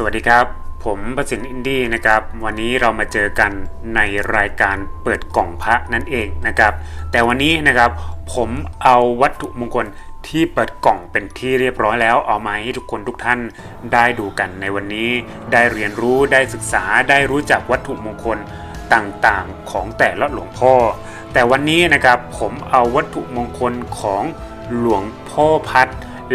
สวัสดีครับ ผมประสิทธิ์อินดี้นะครับ วันนี้เรามาเจอกันในรายการเปิดกล่องพระนั่นเองนะครับ แต่วันนี้นะครับผมเอาวัตถุมงคลที่เปิดกล่องเป็นที่เรียบร้อยแล้วเอามาให้ทุกคนทุกท่านได้ดูกันในวันนี้ ได้เรียนรู้ได้ศึกษาได้รู้จักวัตถุมงคลต่างๆของแต่ละหลวงพ่อ แต่วันนี้นะครับผมเอาวัตถุมงคลของหลวงพ่อพัด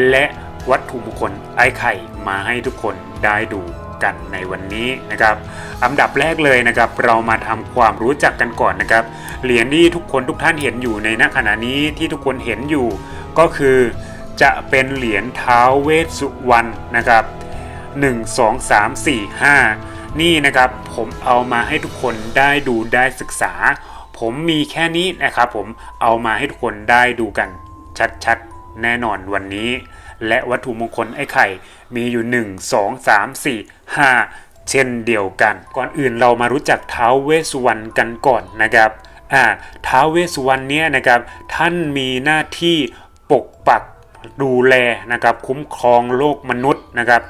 และ วัตถุมงคลไอ้ไข่มาให้ทุกคนได้ดูกันในวันนี้นะครับอันดับแรกเลยนะครับ เรามาทำความรู้จักกันก่อนนะครับ เหรียญที่ทุกคนทุกท่านเห็นอยู่ในณขณะนี้ที่ทุกคนเห็นอยู่ ก็คือจะเป็นเหรียญเท้าวเวสสุวรรณนะครับ1 2 3 4 5 นี่นะครับผมเอามาให้ทุกคนได้ดูได้ศึกษา ผมมีแค่นี้นะครับผมเอามาให้ทุกคนได้ดูกันชัดๆ แน่นอนวันนี้ และวัตถุมงคลไอ้ไข่ มีอยู่ 1 2 3 4 5 เช่นเดียวกัน ก่อนอื่นเรามารู้จักท้าวเวสสุวรรณกันก่อนนะครับอ่าท้าวเวสสุวรรณเนี่ยนะครับท่านมีหน้าที่ปกปักดูแลนะครับคุ้มครองโลกมนุษย์นะครับ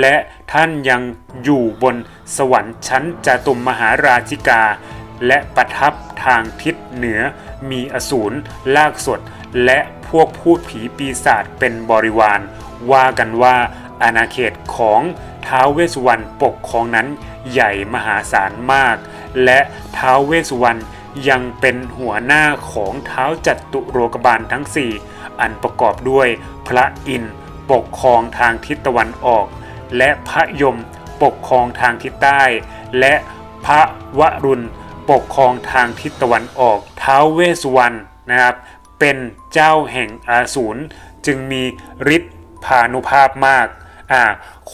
และท่านยังอยู่บนสวรรค์ชั้นจตุมมหาราชิกา และประทับทางทิศเหนือมีอสูรลากสดและ พวกพูดผีปีศาจเป็นบริวาร ว่ากันว่าอาณาเขตของท้าวเวสวรรณปกครองนั้นใหญ่มหาศาลมาก และท้าวเวสวรรณยังเป็นหัวหน้าของเท้าจัตุโรกบาลทั้ง 4 อันประกอบด้วย พระอินทร์ปกครองทางทิศตะวันออก และพระยมปกครองทางทิศใต้ และพระวรุณปกครองทางทิศตะวันออก ท้าวเวสวรรณนะครับ เป็นเจ้าแห่งอาสูรจึงมีฤทธิ์พานุภาพมากอ่า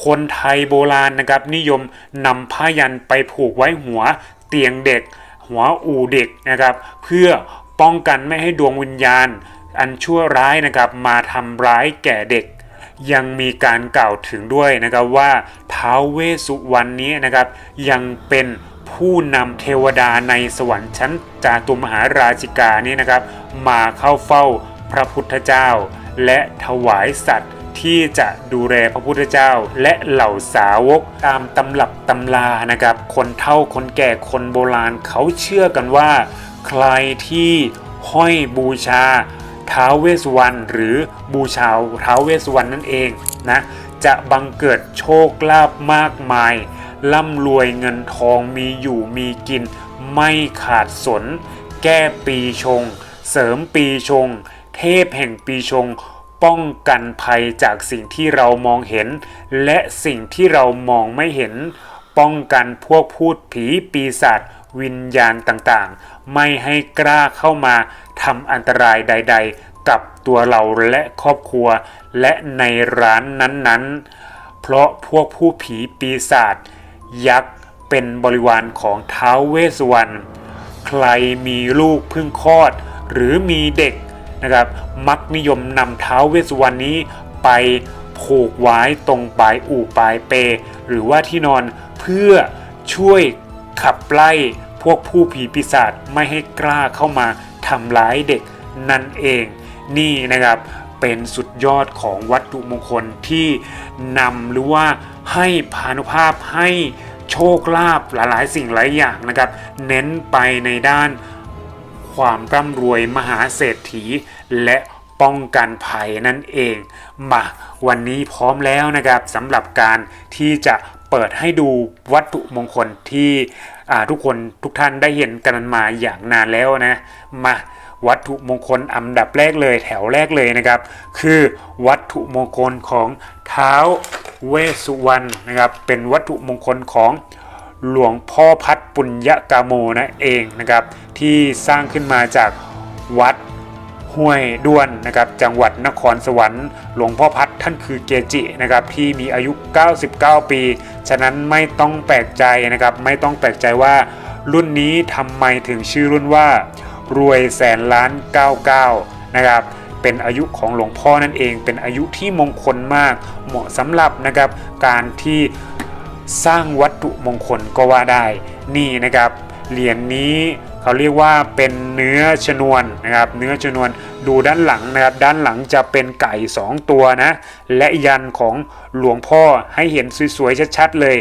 คนไทยโบราณนะครับ นิยมนำผ้ายันไปผูกไว้หัวเตียงเด็ก หัวอู่เด็กนะครับ เพื่อป้องกันไม่ให้ดวงวิญญาณ อันชั่วร้ายนะครับมาทำร้ายแก่เด็ก ยังมีการกล่าวถึงด้วยนะครับว่าท้าวเวสุวรรณนี้นะครับ ยังเป็น ผู้นำเทวดาในสวรรค์ชั้นจาตุมหาราชิกานี้นะครับ มาเข้าเฝ้าพระพุทธเจ้า และถวายสัตว์ที่จะดูแลพระพุทธเจ้า และเหล่าสาวกตามตำรับตำรานะครับ คนเฒ่าคนแก่คนโบราณเขาเชื่อกันว่า ใครที่ห้อยบูชาท้าเวสวรรณหรือบูชาท้าเวสวรรณนั่นเองนะจะบังเกิดโชคลาภมากมาย ร่ำรวยเงินทองมีอยู่มีกิน ไม่ขาดสน แก้ปีชง เสริมปีชง เทพแห่งปีชง ป้องกันภัยจากสิ่งที่เรามองเห็น และสิ่งที่เรามองไม่เห็น ป้องกันพวกพูดผีปีศาจวิญญาณต่างๆ ไม่ให้กล้าเข้ามาทำอันตรายใด ๆ กับตัวเราและครอบครัว และในร้านนั้นๆ เพราะพวกผู้ผีปีศาจ ยักษ์เป็นบริวารของท้าวเวสุวรรณใครมีลูกเพิ่งคลอด หรือมีเด็กนะครับ มักนิยมนำเท้าวเวสุวรรณนี้ไปผูกไว้ตรงปลายอู่ปลายเป หรือว่าที่นอนเพื่อช่วยขับไล่พวกผู้ผีปีศาจไม่ให้กล้าเข้ามาทำร้ายเด็กนั่นเอง นี่นะครับเป็นสุด ยอดของวัตถุมงคลที่นำหรือว่าให้พานุภาพให้โชคลาภหลายๆ สิ่งหลายอย่างนะครับ เน้นไปในด้านความร่ำรวยมหาเศรษฐีและป้องกันภัยนั่นเอง มาวันนี้พร้อมแล้วนะครับสำหรับการที่จะเปิดให้ดูวัตถุมงคลที่ทุกคนทุกท่านได้เห็นกันมาอย่างนานแล้วนะ มา วัตถุมงคลอันดับแรกเลยแถวแรกเลยนะครับ คือวัตถุมงคลของเท้าเวสสุวรรณนะครับ เป็นวัตถุมงคลของหลวงพ่อพัดปุญญกาโมนะเองนะครับ ที่สร้างขึ้นมาจากวัดห้วยด้วนนะครับจังหวัดนครสวรรค์หลวงพ่อพัดท่านคือเกจินะครับที่มีอายุ 99 ปี ฉะนั้นไม่ต้องแปลกใจนะครับ ไม่ต้องแปลกใจว่ารุ่นนี้ทำไมถึงชื่อรุ่นว่า รวยแสนล้าน 99 นะครับ เป็นอายุของหลวงพ่อนั่นเอง เป็นอายุที่มงคลมาก เหมาะสำหรับนะครับการที่สร้างวัตถุมงคลก็ว่าได้ นี่นะครับเหรียญนี้เขเขาเรียกว่าเป็นเนื้อชนวนนะครับ เนื้อชนวนดูด้านหลังนะครับ ด้านหลังจะเป็นไก่ 2 ตัวนะ และยันของหลวงพ่อให้เห็นสวยๆชัดๆเลย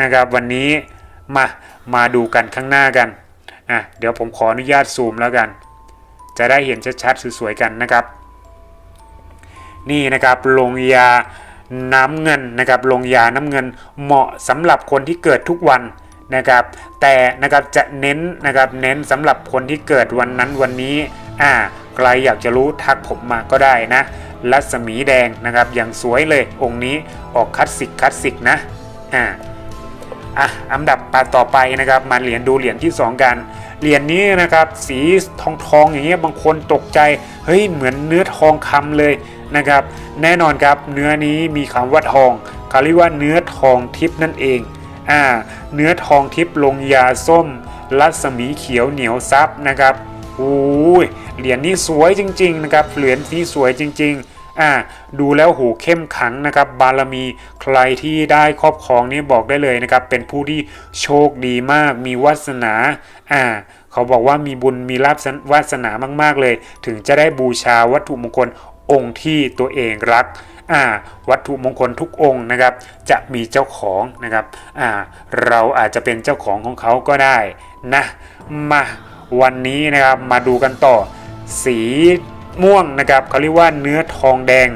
นะครับ วันนี้มามาดูกันข้างหน้ากัน อะเดี๋ยวผมขออนุญาตซูมแล้วกัน จะได้เห็นชัดๆสวยๆกันนะครับ นี่นะครับลงยาน้ำเงินนะครับลงยาน้ำเงินเหมาะสำหรับคนที่เกิดทุกวันนะครับ แต่นะครับจะเน้นนะครับเน้นสำหรับคนที่เกิดวันนั้นวันนี้อ่าใครอยากจะรู้ทักผมมาก็ได้นะรัศมีแดงนะครับอย่างสวยเลยองค์นี้ออกคลาสสิกคลาสสิกนะอ่า อะอันดับปต่อไปนะครับมาเหรียญดูเหรียญที่ 2 กัน เหรียญนี้นะครับสีทองทองๆอย่างเงี้ยบางคนตกใจเฮ้ยเหมือนเนื้อทองคำเลยนะครับแน่นอนครับเนื้อนี้มีคำว่าทองเขาเรียกว่าเนื้อทองทิพนั่นเองอ่าเนื้อทองทิพลงยาส้ม รัศมีเขียวเหนียวซับนะครับโอ้ยเหรียญนี้สวยจริง ๆ นะครับเหรียญนี้สวยจริง ๆ อ่าดูแล้วโหเข้มขังนะครับ บารมีใครที่ได้ครอบครองนี่บอกได้เลยนะครับ เป็นผู้ที่โชคดีมาก มีวาสนาอ่าเขาบอกว่ามีบุญมีลาภวาสนามาก ๆ เลย ถึงจะได้บูชาวัตถุมงคลองค์ที่ตัวเองรักอ่าวัตถุมงคลทุกองค์นะครับ จะมีเจ้าของนะครับอ่าเราอาจจะเป็นเจ้าของของเขาก็ได้นะมาวันนี้นะครับมาดูกันต่อสี ม่วงนะครับเขาเรียกว่าเนื้อทองแดง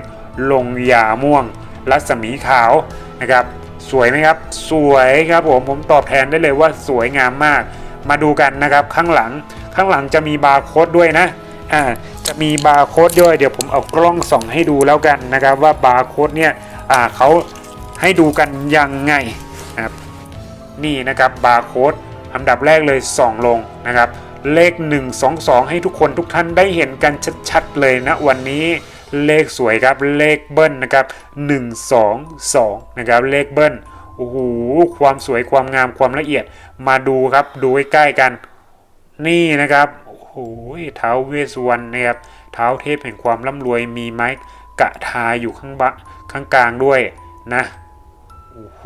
ลงยาม่วง รัศมีขาวนะครับ สวยไหมครับ สวยครับผมผมตอบแทนได้เลยว่าสวยงามมาก มาดูกันนะครับข้างหลังข้างหลังจะมีบาร์โค้ดด้วยนะอ่าจะมีบาร์โค้ดด้วยเดี๋ยวผมเอากล้องส่องให้ดูแล้วกันนะครับว่าบาร์โค้ดเนี่ยอ่าเขาให้ดูกันยังไงนะครับนี่นะครับบาร์โค้ดอันดับแรกเลยส่องลงนะครับ เลข 122 ให้ทุกคนทุกท่านได้เห็นกันชัดๆเลยนะวันนี้เลขสวยครับเลขเบิ้ลนะครับ122นะครับเลขเบิ้ลโอ้โหความสวยความงามความละเอียดมาดูครับดูใกล้ๆกัน นี่นะครับโอ้โหเท้าเวสุวรรณนะครับเท้าเทพแห่งความร่ำรวยมีไม้กะทาอยู่ข้างบะข้างกลางด้วยนะโอ้โห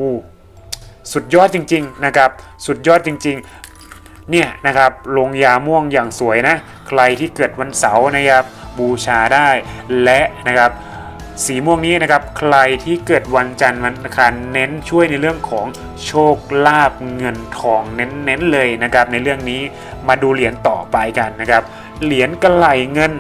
สุดยอดจริง ๆนะครับ สุดยอดจริงๆ เนี่ยนะครับลงยาม่วงอย่างสวยนะ ใครที่เกิดวันเสาร์นะครับบูชาได้และนะครับสีม่วงนี้นะครับใครที่เกิดวันจันทร์วันอังคารเน้นช่วยในเรื่องของโชคลาภเงินทองเน้นๆเลยนะครับ ในเรื่องนี้มาดูเหรียญต่อไปกันนะครับ เหรียญกระไหลเงิน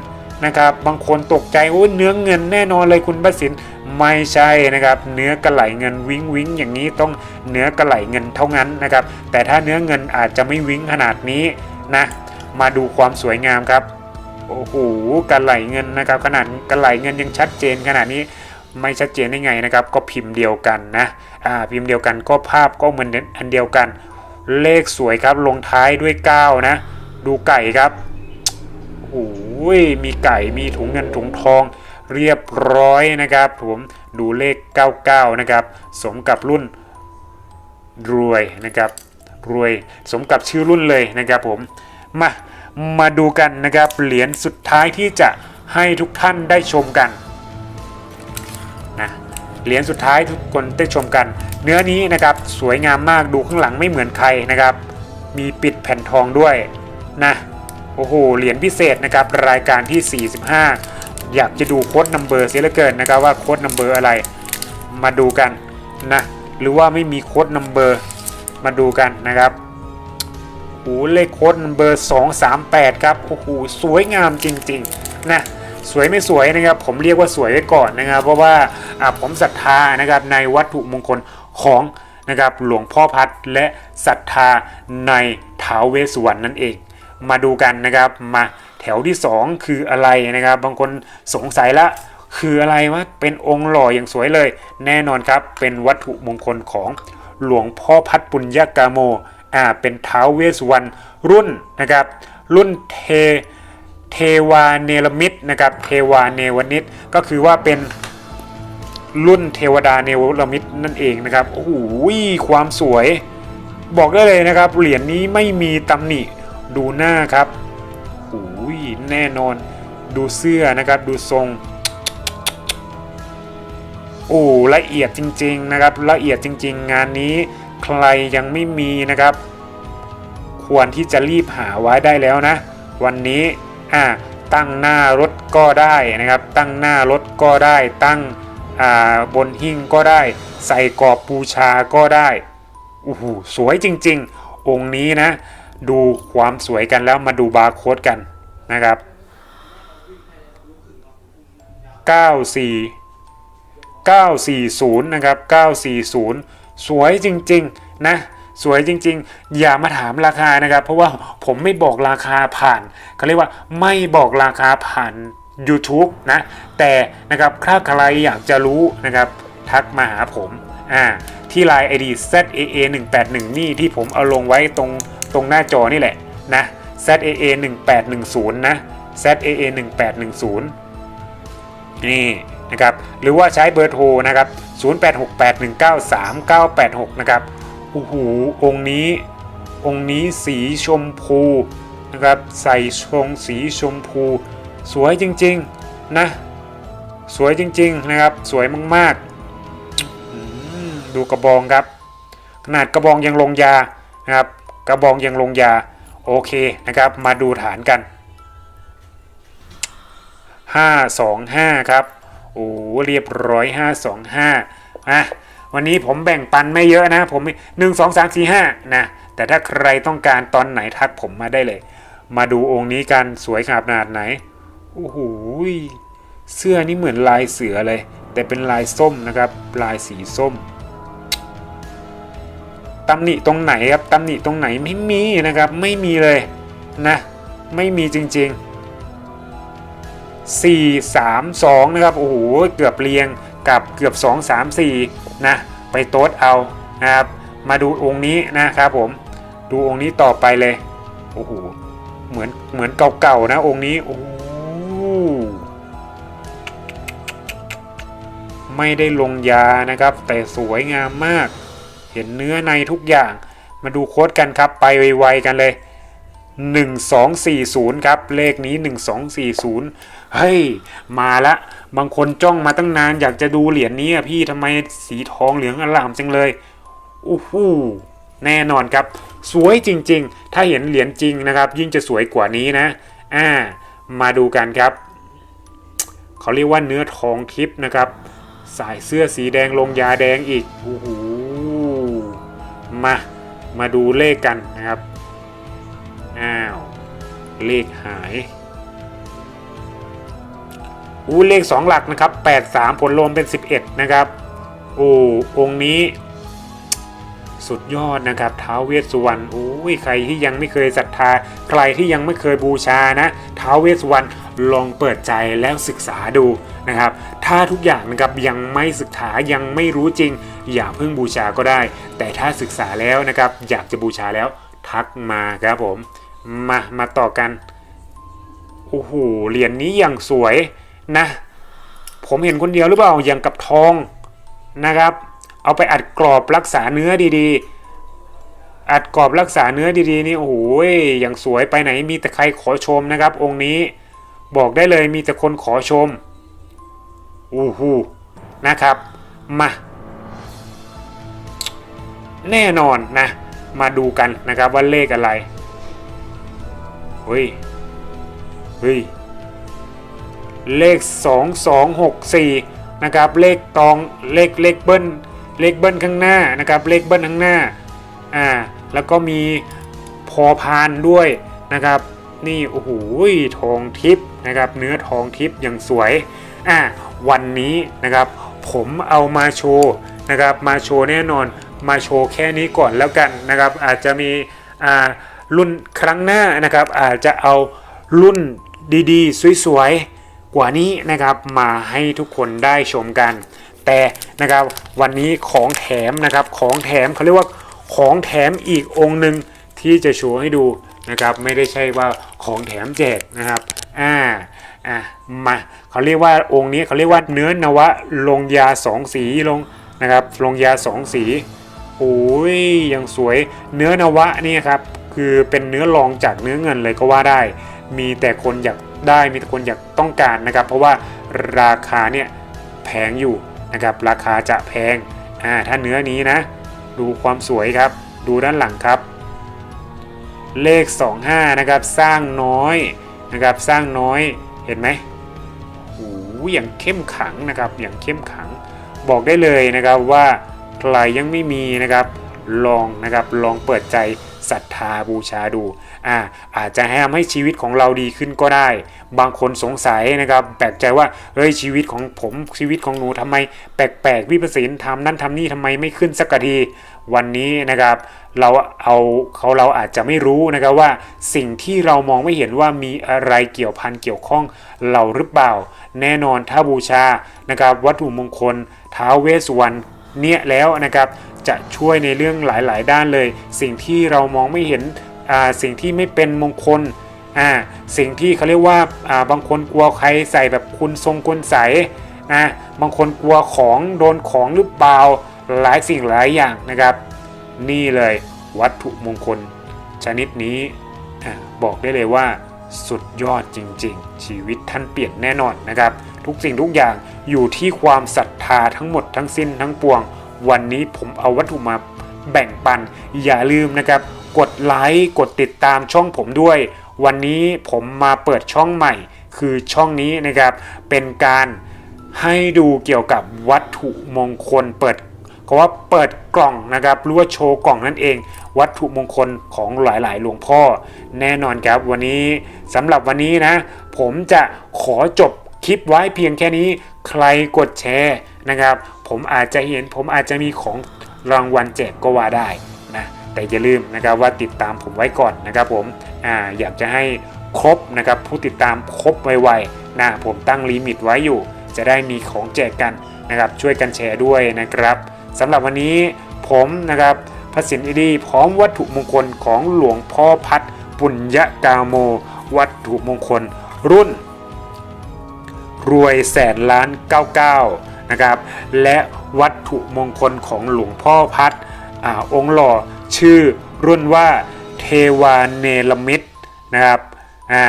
นะครับ บางคนตกใจโอ้เนื้อเงินแน่นอนเลยคุณประสิน ไม่ใช่นะครับ เนื้อกระไหลเงินวิ้งวิ้งอย่างนี้ต้องเนื้อกระไหลเงินเท่านั้นนะครับ แต่ถ้าเนื้อเงินอาจจะไม่วิ้งขนาดนี้นะ มาดูความสวยงามครับ โอ้โหกระไหลเงินนะครับ ขนาดกระไหลเงินยังชัดเจนขนาดนี้ไม่ชัดเจนได้ไงนะครับ ก็พิมพ์เดียวกันนะอ่าพิมพ์เดียวกันก็ภาพก็เหมือนอันเดียวกัน เลขสวยครับลงท้ายด้วย 9 นะ ดูไก่ครับโอ้ยมีไก่มีถุงเงินถุงทอง เรียบร้อยนะครับผมดูเลข 99 นะครับ สมกับรุ่นรวยนะครับรวยสมกับชื่อรุ่นเลยนะครับผมมามาดูกันนะครับเหรียญสุดท้ายที่จะให้ทุกท่านได้ชมกันนะเหรียญสุดท้ายทุกคนได้ชมกัน เนื้อนี้นะครับสวยงามมากดูข้างหลังไม่เหมือนใครนะครับ มีปิดแผ่นทองด้วยนะโอ้โหเหรียญพิเศษนะครับรายการที่ 45 อยากจะดูโค้ดนัมเบอร์เสียเหลือเกินนะครับว่าโค้ดนัมเบอร์อะไร มาดูกันนะหรือว่าไม่มีโค้ดนัมเบอร์มาดูกันนะครับโอ้เลขโค้ดนัมเบอร์238 ครับโอ้โหสวยงามจริงๆนะสวยไม่สวยนะครับผมเรียกว่าสวยไว้ก่อนนะครับ เพราะว่าอ่าผมศรัทธานะครับในวัตถุมงคลของนะครับหลวงพ่อพัดและศรัทธาในท้าวเวสสุวรรณนั่นเอง มาดูกันนะครับมา แถวที่ 2 คืออะไรนะครับ บางคนสงสัยละคืออะไรวะเป็นองค์หล่ออย่างสวยเลย แน่นอนครับเป็นวัตถุมงคลของหลวงพ่อพัดปุญญากาโมอ่าเป็นท้าวเวสวรรณรุ่นนะครับ รุ่นเทเทวาเนรมิตนะครับเทวาเนวนิตก็คือว่าเป็นรุ่นเทวดาเนวรมิตนั่นเองนะครับโอ้โหความสวย บอกได้เลยนะครับ เหรียญนี้ไม่มีตำหนิดูหน้าครับ อ้ยแน่นอน ดูเสื้อนะครับดูทรงโอ้ละเอียดจริง ๆนะครับ ละเอียดจริง ๆ งานนี้ใครยังไม่มีนะครับคควรที่จะรีบหาไว้ได้แล้วนะ วันนี้อ่าตั้งหน้ารถก็ได้นะครับ ตั้งหน้ารถก็ได้ ตั้งอ่าบนหิ้งก็ได้ ใส่กรอบบูชาก็ได้โอ้โหสวยจริง ๆ องค์นี้นะ ดูความสวยกันแล้วมาดูบาร์โค้ดกัน นะครับ 94 940 นะครับ 940 สวยจริง ๆ นะ สวยจริง ๆ อย่ามาถามราคานะครับ เพราะว่าผมไม่บอกราคาผ่านเขาเรียกว่าไม่บอกราคาผ่าน YouTube นะ แต่นะครับถ้าใครอยากจะรู้นะครับ ทักมาหาผมอ่าที่ Line ID ZAA 181นี่ที่ผมเอาลงไว้ตรงตรงหน้าจอนี่แหละนะ ZAA 1810นะ ZAA 1810นี่นะครับหรือว่าใช้เบอร์โทรนะครับ 0868193986 นะครับโอ้โหองค์นี้องค์นี้สีชมพูนะครับใส่ชงสีชมพู สวยจริงๆนะสวยจริงๆนะครับสวยมากๆดูกระบองครับ ขนาดกระบองยังลงยานะครับกระบองยังลงยา โอเคนะครับ มาดูฐานกัน 525 ครับ โอ้เรียบร้อย 525อะวันนี้ผมแบ่งปันไม่เยอะนะ ผมหนึ่งสองสามสี่ห้านะ แต่ถ้าใครต้องการตอนไหนทักผมมาได้เลย มาดูองค์นี้กัน สวยขนาดไหน โอ้โหเสื้อนี่เหมือนลายเสือเลย แต่เป็นลายส้มนะครับ ลายสีส้ม ตำหนิตรงไหนครับตำหนิตรงไหนไม่มีนะครับ ไม่มีเลยนะ ไม่มีจริง ๆ 4 3 2 นะครับ โอ้โห เกือบเรียงกับเกือบ 2 3 4 นะ ไปโต๊ดเอานะครับ มาดูองค์นี้นะครับผม ดูองค์นี้ต่อไปเลย โอ้โห เหมือนเหมือนเก่าๆนะองค์นี้ โอ้โหไม่ได้ลงยานะครับ แต่สวยงามมาก เห็นเนื้อในทุกอย่าง มาดูโค้ดกันครับไปไวๆกันเลย 1240 ครับ เลขนี้ 1240 เฮ้ย มาละ บางคนจ้องมาตั้งนานอยากจะดูเหรียญนี้อะพี่ทำไมสีทองเหลืองอลามจังเลยโอ้โหแน่นอนครับ สวยจริง ๆ ถ้าเห็นเหรียญจริงนะครับ ยิ่งจะสวยกว่านี้นะ อ่า มาดูกันครับ เขาเรียกว่าเนื้อทองทิพนะครับ สายเสื้อสีแดงลงยาแดงอีกโอ้โห มา มาดูเลขกันนะครับ อ้าว เลขหายอู้เลข 2 หลักนะครับ 83 ผลรวมเป็น 11 นะครับ โอ้องค์นี้สุดยอดนะครับท้าวเวสสุวรรณโอ้ยใครที่ยังไม่เคยศรัทธา ใครที่ยังไม่เคยบูชานะท้าวเวสสุวรรณลองเปิดใจแล้วศึกษาดูนะครับ ถ้าทุกอย่างนะครับยังไม่ศึกษายังไม่รู้จริง อย่าเพิ่งบูชาก็ได้ แต่ถ้าศึกษาแล้วนะครับ อยากจะบูชาแล้วทักมาครับผม มามาต่อกันโอ้โหเหรียญนนี้อย่างสวยนะ ผมเห็นคนเดียวหรือเปล่าอย่างกับทองนะครับ เอาไปอัดกรอบรักษาเนื้อดีๆ อัดกรอบรักษาเนื้อดีๆนี่โอ้โหอย่างสวยไปไหนมีแต่ใครขอชมนะครับ องค์นี้บอกได้เลยมีแต่คนขอชมอู้หูนะครับ มา แน่นอนนะ มาดูกันนะครับว่าเลขอะไรเฮ้ยเฮ้ยเลข 2264 นะครับเลขตองเลขเลขเบิ้ลเลขเบิ้ลข้างหน้านะครับเลขเบิ้ลข้างหน้าอ่าแล้วก็มีพอพานด้วยนะครับนี่โอ้โหทองทิพย์นะครับเนื้อทองทิพย์อย่างสวยอ่าวันนี้นะครับผมเอามาโชว์นะครับมาโชว์แน่นอน มาโชว์แค่นี้ก่อนแล้วกันนะครับ อาจจะมีรุ่นครั้งหน้านะครับ อาจจะเอารุ่นดีๆ สวยๆ กว่านี้นะครับมาให้ทุกคนได้ชมกัน แต่นะครับวันนี้ของแถมนะครับของแถมเขาเรียกว่าของแถมอีกองค์หนึ่งที่จะโชว์ให้ดูนะครับไม่ได้ใช่ว่าของแถมแจกนะครับอ่าอะมาเขาเรียกว่าองค์นี้เขาเรียกว่าเนื้อนวะลงยาสองสีลงนะครับลงยาสองสี โอ้ยยังสวยเนื้อนวะนี่ครับคือเป็นเนื้อรองจากเนื้อเงินเลยก็ว่าได้ มีแต่คนอยากได้มีแต่คนอยากต้องการนะครับ เพราะว่าราคาเนี่ยแพงอยู่นะครับราคาจะแพงอ่าถ้าเนื้อนี้นะ ดูความสวยครับ ดูด้านหลังครับ เลข 25 นะครับ สร้างน้อยนะครับ สร้างน้อยเห็นไหมโอ้โหอย่างเข้มขังนะครับอย่างเข้มขังบอกได้เลยนะครับว่า ใครยังไม่มีนะครับลองนะครับลองเปิดใจศรัทธาบูชาดูอ่าอาจจะทำให้ชีวิตของเราดีขึ้นก็ได้ บางคนสงสัยนะครับแปลกใจว่าเฮ้ยชีวิตของผมชีวิตของหนูทำไม แปลกๆวิปัสสนทำนั่นทำนี่ทำไมไม่ขึ้นสักทีวันนี้นะครับ เราเอาเขาเราอาจจะไม่รู้นะครับว่าสิ่งที่เรามองไม่เห็นว่ามีอะไรเกี่ยวพันเกี่ยวข้องเราหรือเปล่า แน่นอนถ้าบูชานะครับวัตถุมงคลท้าวเวสวรรณ เนี่ยแล้วนะครับจะช่วยในเรื่องหลายๆ ด้านเลย สิ่งที่เรามองไม่เห็นอ่าสิ่งที่ไม่เป็นมงคลอ่าสิ่งที่เขาเรียกว่าอ่าบางคนกลัวใครใส่แบบคุณทรงคุณใสอ่าบางคนกลัวของโดนของหรือเปล่าหลายสิ่งหลายอย่างนะครับ นี่เลยวัตถุมงคล ชนิดนี้อะบอกได้เลยว่าสุดยอดจริง ๆ ชีวิตท่านเปลี่ยนแน่นอนนะครับ ทุกสิ่งทุกอย่างอยู่ที่ความศรัทธาทั้งหมดทั้งสิ้นทั้งปวง วันนี้ผมเอาวัตถุมาแบ่งปัน อย่าลืมนะครับ กดไลค์กดติดตามช่องผมด้วย วันนี้ผมมาเปิดช่องใหม่ คือช่องนี้นะครับ เป็นการให้ดูเกี่ยวกับวัตถุมงคลเปิดก็ว่าเปิดกล่องนะครับหรือว่าโชว์กล่องนั่นเอง วัตถุมงคลของหลายๆ หลวงพ่อ แน่นอนครับวันนี้สำหรับวันนี้นะ ผมจะขอจบ คลิปไว้เพียงแค่นี้ใครกดแชร์นะครับ ผมอาจจะเห็นผมอาจจะมีของรางวัลแจกก็ว่าได้นะแต่อย่าลืมนะครับว่าติดตามผมไว้ก่อนนะครับผมอ่าอยากจะให้ครบนะครับผู้ติดตามครบไวๆนะผมตั้งลิมิตไว้อยู่ จะได้มีของแจกกันนะครับช่วยกันแชร์ด้วยนะครับสำหรับวันนี้ผมนะครับพระสินอิดีพร้อมวัตถุมงคลของหลวงพ่อพัดปุญญากาโม วัตถุมงคลรุ่น รวยแสนล้าน 99 นะครับ และวัตถุมงคลของหลวงพ่อพัดอองค์หล่อชื่อรุ่นว่าเทวาเนลมิตรนะครับอ่า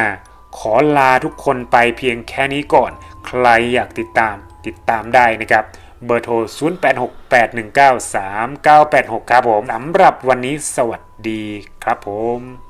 ขอลาทุกคนไปเพียงแค่นี้ก่อน ใครอยากติดตามติดตามได้นะครับ เบอร์โทร 0868193986 ครับผมสำหรับวันนี้สวัสดีครับผม